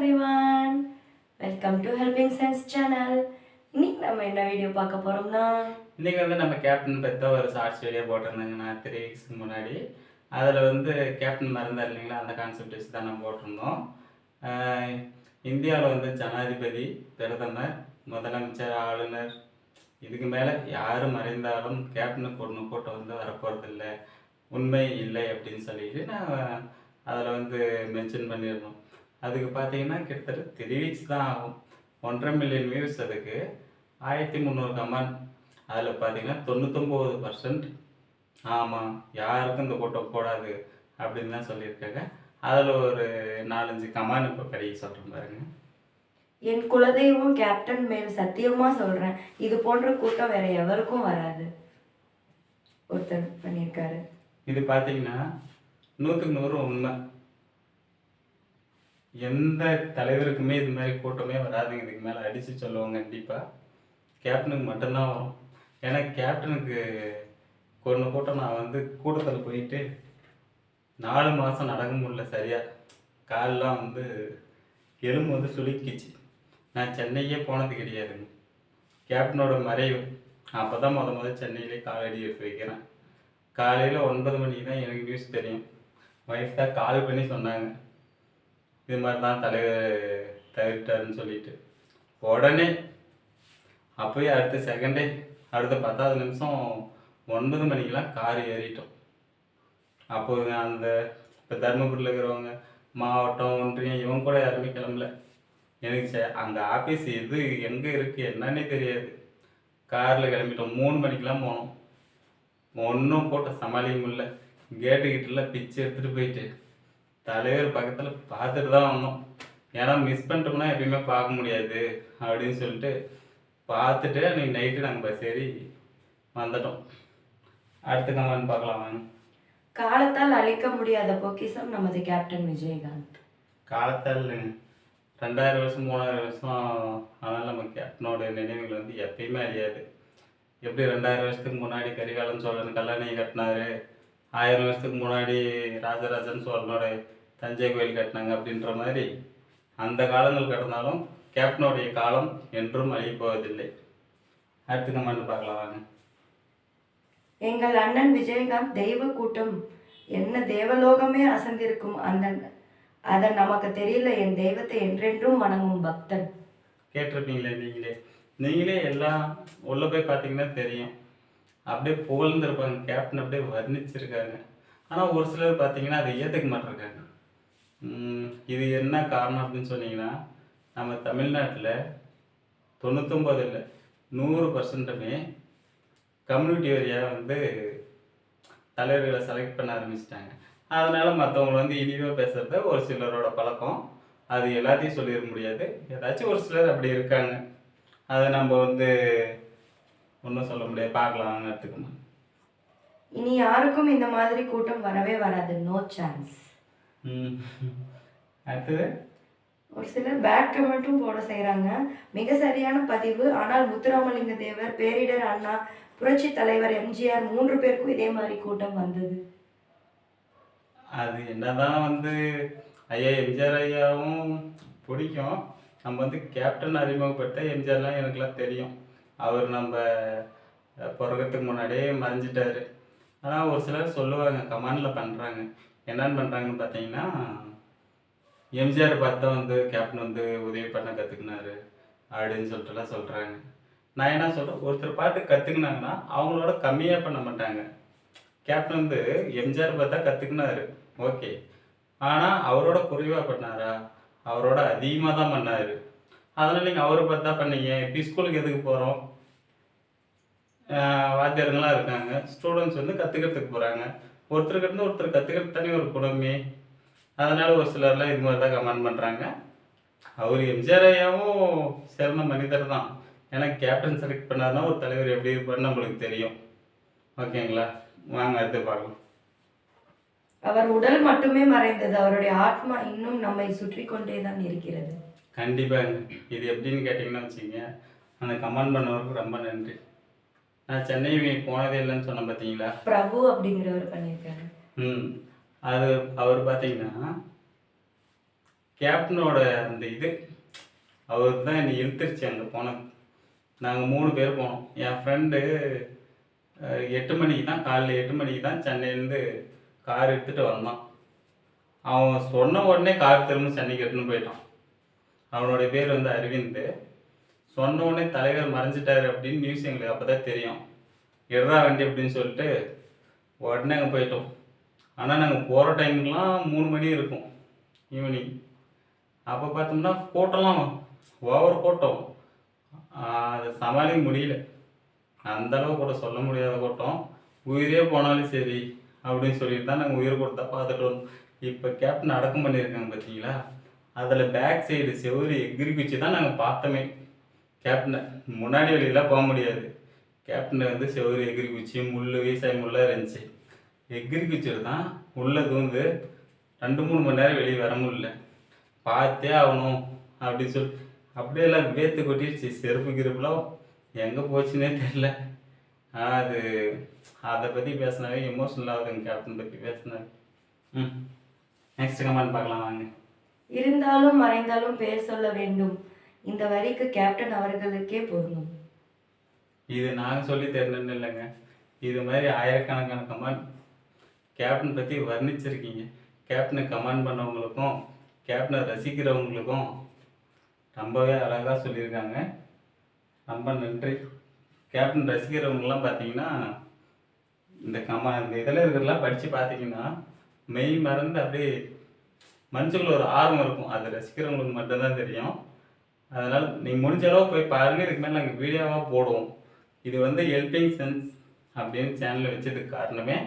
Everyone welcome to helping sense channel இன்னைக்கு நம்ம என்ன வீடியோ பார்க்க போறோம்னா? இன்னைக்கு வந்து நம்ம கேப்டன் பத்த ஒரு ஷார்ட்ஸ் வீடியோ போட்டிருந்தாங்கண்ணா த்ரீ வீக்ஸ்க்கு முன்னாடி. அதில் வந்து கேப்டன் மறந்தார் இல்லைங்களா? அந்த கான்செப்ட் வச்சு தான் நம்ம போட்டிருந்தோம். இந்தியாவில் வந்து ஜனாதிபதி பிரதமர் முதலமைச்சர் ஆளுநர் இதுக்கு மேலே யார் மறைந்தாலும் கேப்டனுக்கு ஒன்று கூட்டம் வந்து வரப்போகிறதில்ல உண்மை இல்லை அப்படின்னு சொல்லிட்டு நான் அதில் வந்து மென்ஷன் பண்ணிடணும் அதுக்கு பார்த்தீங்கன்னா கிட்டத்தட்ட த்ரீ வீக்ஸ் தான் ஆகும். ஒன்றரை மில்லியன் வியூஸ் அதுக்கு. ஆயிரத்தி முந்நூறு கமெண்ட் அதில் பார்த்தீங்கன்னா தொண்ணூத்தொம்பது பர்சன்ட் ஆமாம் யாருக்கும் இந்த கூட்டம் போடாது அப்படின்னு தான் சொல்லியிருக்காங்க. அதில் ஒரு நாலஞ்சு கமெண்ட் இப்போ படிக்க சொல்கிறேன் பாருங்க. என் குலதெய்வம் கேப்டன் மேல் சத்தியமா சொல்றேன். இது போன்ற கூட்டம் வேற எவருக்கும் வராது. ஒருத்தர் பண்ணியிருக்காரு. இது பார்த்தீங்கன்னா நூற்றுக்கு நூறு உண்மை. எந்த தலைவருக்குமே இது மாதிரி கூட்டமே வராதுங்க. இதுக்கு மேலே அடித்து சொல்லுவாங்க கண்டிப்பாக கேப்டனுக்கு மட்டும்தான் வரும். ஏன்னா கேப்டனுக்கு கொண்டு கூட்டம் நான் வந்து கூட்டத்தில் போயிட்டு நாலு மாதம் நடக்க முடியல சரியாக காலெலாம் வந்து எலும்பு வந்து சுளுக்கிச்சு. நான் சென்னையே போனது கிடையாதுங்க. கேப்டனோட மறைவு. அப்போ தான் முத முத சென்னையிலே காலடி எடுத்து வைக்கிறேன். காலையில் ஒன்பது மணிக்கு தான் எனக்கு நியூஸ் தெரியும். ஒய்ஃப் தான் கால் பண்ணி சொன்னாங்க. இது மாதிரி தான் தலைவர் தவிர்த்தாருன்னு சொல்லிட்டு. உடனே அப்போயே அடுத்த செகண்டே அடுத்த பத்தாவது நிமிஷம் ஒன்பது மணிக்கெலாம் கார் ஏறிட்டோம். அப்போது அந்த இப்போ தருமபுரியில் இருக்கிறவங்க மாவட்டம் ஒன்றியம் இவங்க கூட யாருமே கிளம்பல. எனக்கு சே- அங்க ஆஃபீஸ் எது எங்கே இருக்குது என்னன்னே தெரியாது. காரில் கிளம்பிட்டோம். மூணு மணிக்கெலாம் போனோம். ஒன்றும் போட்டு சமாளிக்க முடியல. கேட்டு பிச்சு எடுத்துகிட்டு போயிட்டு தலைவர் பக்கத்தில் பார்த்துட்டு தான் வந்தோம் ஏன்னா மிஸ் பண்ணிட்டோம்னா எப்பயுமே பார்க்க முடியாது. அப்படின்னு சொல்லிட்டு பார்த்துட்டு அன்றைக்கி நைட்டு நாங்கள் பஸ் ஏறி வந்துட்டோம். அடுத்த கமெண்ட் பார்க்கலாம். வாங்க காலத்தால் அழிக்க முடியாத பொக்கிஷம் நமது கேப்டன் விஜயகாந்த். காலத்தால் ரெண்டாயிரம் வருஷம் மூணாயிரம் வருஷம் ஆனால் நம்ம கேப்டனோட நினைவுகள் வந்து எப்பயுமே அழியாது. எப்படி ரெண்டாயிரம் வருஷத்துக்கு முன்னாடி கரிகாலன் சோழன் கல்லணையை கட்டினாரு ஆயிரம் வருஷத்துக்கு முன்னாடி ராஜராஜன் சோழனோட தஞ்சை கோயில் கட்டினாங்க அப்படின்ற மாதிரி அந்த காலங்கள் கடந்தாலும் கேப்டனுடைய காலம் என்றும் அழியப் போவதில்லை அடுத்த கமெண்ட் பார்க்கலாம் வாங்க. எங்கள் அண்ணன் விஜயகாந்த் தெய்வ கூட்டம் என்ன தேவலோகமே அசந்திருக்கும் அந்த அதை நமக்கு தெரியல என் தெய்வத்தை என்றென்றும் வணங்கும் பக்தன். கேட்டிருப்பீங்களே நீங்களே. நீங்களே எல்லாம் உள்ள போய் பார்த்தீங்கன்னா தெரியும். அப்படியே புகழ்ந்துருப்பாங்க. கேப்டன் அப்படியே வர்ணிச்சிருக்காங்க. ஆனால் ஒரு சிலர் பார்த்தீங்கன்னா அதை ஏற்றுக்க மாட்டிருக்காங்க. இது என்ன காரணம் அப்படின்னு சொன்னீங்கன்னா நம்ம தமிழ்நாட்டில் தொண்ணூத்தொம்பது இல்லை நூறு பர்சன்ட்டுமே கம்யூனிட்டி ஏரியா வந்து தலைவர்களை செலக்ட் பண்ண ஆரம்பிச்சிட்டாங்க. அதனால் மற்றவங்களை வந்து இழிவாக பேசுகிறத ஒரு சிலரோட பழக்கம். அது எல்லாத்தையும் சொல்லிட முடியாது. ஏதாச்சும் ஒரு சிலர் அப்படி இருக்காங்க. அதை நம்ம வந்து ஒன்றும் சொல்ல முடியாது. பார்க்கலாம் எடுத்துக்கணும் இனி யாருக்கும் இந்த மாதிரி கூட்டம் வரவே வராது. நோ சான்ஸ் அடுத்தது? ஒரு சிலர் பேட் கமெண்ட்டும் போட செய்கிறாங்க மிக சரியான பதிவு. ஆனால் முத்துராமலிங்க தேவர் பேரிடர் அண்ணா புரட்சி தலைவர் எம்ஜிஆர் மூன்று பேருக்கும் இதே மாதிரி கூட்டம் வந்தது. அது என்னதான் வந்து ஐயா எம்ஜிஆர் ஐயாவும் பிடிக்கும். நம்ம வந்து கேப்டன் அறிமுகப்படுத்த எம்ஜிஆர்லாம் எனக்குலாம் தெரியும். அவர் நம்ம அஹ், முன்னாடியே மறைஞ்சிட்டாரு. ஆனால் ஒரு சிலர் சொல்லுவாங்க கமாண்டில் பண்ணுறாங்க என்னென்னு பண்ணுறாங்கன்னு பார்த்தீங்கன்னா எம்ஜிஆர் பார்த்தா வந்து கேப்டன் வந்து உதவி பண்ண கற்றுக்கினாரு அப்படின்னு சொல்லிட்டுலாம் சொல்கிறாங்க நான் என்ன சொல்கிறேன் ஒருத்தர் பாட்டு கற்றுக்கினாங்கன்னா அவங்களோட கம்மியாக பண்ண மாட்டாங்க. கேப்டன் வந்து எம்ஜிஆர் பார்த்தா கற்றுக்கினாரு ஓகே. ஆனால் அவரோட குறைவாக பண்ணாரா? அவரோட அதிகமாக தான் பண்ணார். அதனால் நீங்கள் அவரை பார்த்தா பண்ணீங்க. இப்போ ஸ்கூலுக்கு எதுக்கு போகிறோம் வாத்தியாருங்களாம் இருக்காங்க. ஸ்டூடெண்ட்ஸ் வந்து கற்றுக்கிறதுக்கு போகிறாங்க ஒருத்தருக்கிட்ட ஒருத்தர் கற்றுக்கிறது தனி ஒரு குணமே. அதனால் ஒரு சிலர்லாம் இது மாதிரி தான் கமெண்ட் பண்ணுறாங்க அவர் எம்ஜிஆர் ஐயாவும் சிறந்த மனிதர் தான். ஏன்னா கேப்டன் செலக்ட் பண்ணாருன்னா ஒரு தலைவர் எப்படி இருப்பார்னு நம்மளுக்கு தெரியும். ஓகேங்களா வாங்க அடுத்து பார்க்கலாம். அவர் உடல் மட்டுமே மறைந்தது. அவருடைய ஆத்மா இன்னும் நம்மை சுற்றி கொண்டே தான் இருக்கிறது. கண்டிப்பாங்க இது எப்படின்னு கேட்டிங்கன்னா வச்சுங்க அந்த கமெண்ட் பண்ணவருக்கு ரொம்ப நன்றி. நான் சென்னை போனதே இல்லைன்னு சொன்னேன் பார்த்தீங்களா பிரபு அப்படிங்கிறவர் பண்ணியிருக்காரு. ம். அது அவர் பார்த்தீங்கன்னா கேப்டனோட அந்த இது அவர் தான் என்னை இழுத்துருச்சு அங்கே போனது. நாங்கள் மூணு பேர் போனோம். என் ஃப்ரெண்டு எட்டு மணிக்கு தான் காலைல எட்டு மணிக்கு தான் சென்னையிலேருந்து கார் எடுத்துகிட்டு வந்தான். அவன் சொன்ன உடனே கார் திரும்ப சென்னைக்கு எடுத்துன்னு போயிட்டான். அவனுடைய பேர் வந்து அரவிந்த். சொன்ன உடனே தலைவர் மறைஞ்சிட்டாரு அப்படின்னு நியூஸ் எங்களுக்கு அப்போ தான் தெரியும். எடுறா வண்டி அப்படின்னு சொல்லிட்டு உடனே அங்கே போயிட்டோம். ஆனால் நாங்கள் போகிற டைமுக்கெலாம் மூணு மணி இருக்கும் ஈவினிங் அப்போ பார்த்தோம்னா கூட்டம்லாம் ஓவர் கூட்டம் அதை சமாளிக்க முடியல. அந்தளவு கூட சொல்ல முடியாத கூட்டம் உயிரே போனாலும் சரி அப்படின்னு சொல்லிட்டு தான் நாங்கள் உயிர் கொடுத்தா பார்த்துட்டு வந்தோம் இப்போ கேப்டன் அடக்கம் பண்ணியிருக்காங்க பார்த்தீங்களா அதில் பேக் சைடு செவ்வறு எகிரி குச்சி தான் நாங்கள் பார்த்தோமே. கேப்டனை முன்னாடி வழியெல்லாம் போக முடியாது. கேப்டனை வந்து செவ்வறு எகிரி குச்சி முள் விவசாய முள்ளாக இருந்துச்சு. எகிரி குச்சியில் தான் உள்ளே தூந்து ரெண்டு மூணு மணி நேரம் வெளியே வர முடியல. பார்த்தே ஆகணும் அப்படின்னு சொல்லி அப்படியே எல்லாம் வேத்து கொட்டிடுச்சு செருப்பு கிருப்புலாம் எங்கே போச்சுன்னே தெரில அது அதை பற்றி பேசினாவே எமோஷனல் ஆகுதுங்க கேப்டன் பற்றி பேசினாவே. ம். நெக்ஸ்ட் கமெண்ட் பார்க்கலாம் வாங்க. இருந்தாலும் மறைந்தாலும் பெயர் சொல்ல வேண்டும். இந்த வரிக்கு கேப்டன் அவர்களுக்கே பொருந்தும் இது நாங்கள் சொல்லி தரணும்னு இல்லைங்க. இது மாதிரி ஆயிரக்கணக்கான கமெண்ட் கேப்டன் பற்றி வர்ணிச்சிருக்கீங்க. கேப்டனை கமெண்ட் பண்ணவங்களுக்கும் கேப்டனை ரசிக்கிறவங்களுக்கும் ரொம்பவே அழகாக சொல்லியிருக்காங்க. ரொம்ப நன்றி. கேப்டன் ரசிக்கிறவங்கலாம் பார்த்தீங்கன்னா இந்த கமா இந்த இதில் இருக்கிறதெல்லாம் படித்து பார்த்தீங்கன்னா மெய் மறந்து அப்படியே மனசுக்குள்ள ஒரு ஆர்வம் இருக்கும். அது ரசிக்கிறவங்களுக்கு மட்டும்தான் தெரியும். அதனால் நீங்கள் முடிஞ்ச அளவு போய் பாருங்கள் இதுக்கு மேலே நாங்கள் வீடியோவாக போடுவோம். இது வந்து ஹெல்பிங் சென்ஸ் அப்படின்னு சேனலில் வச்சதுக்கு காரணமே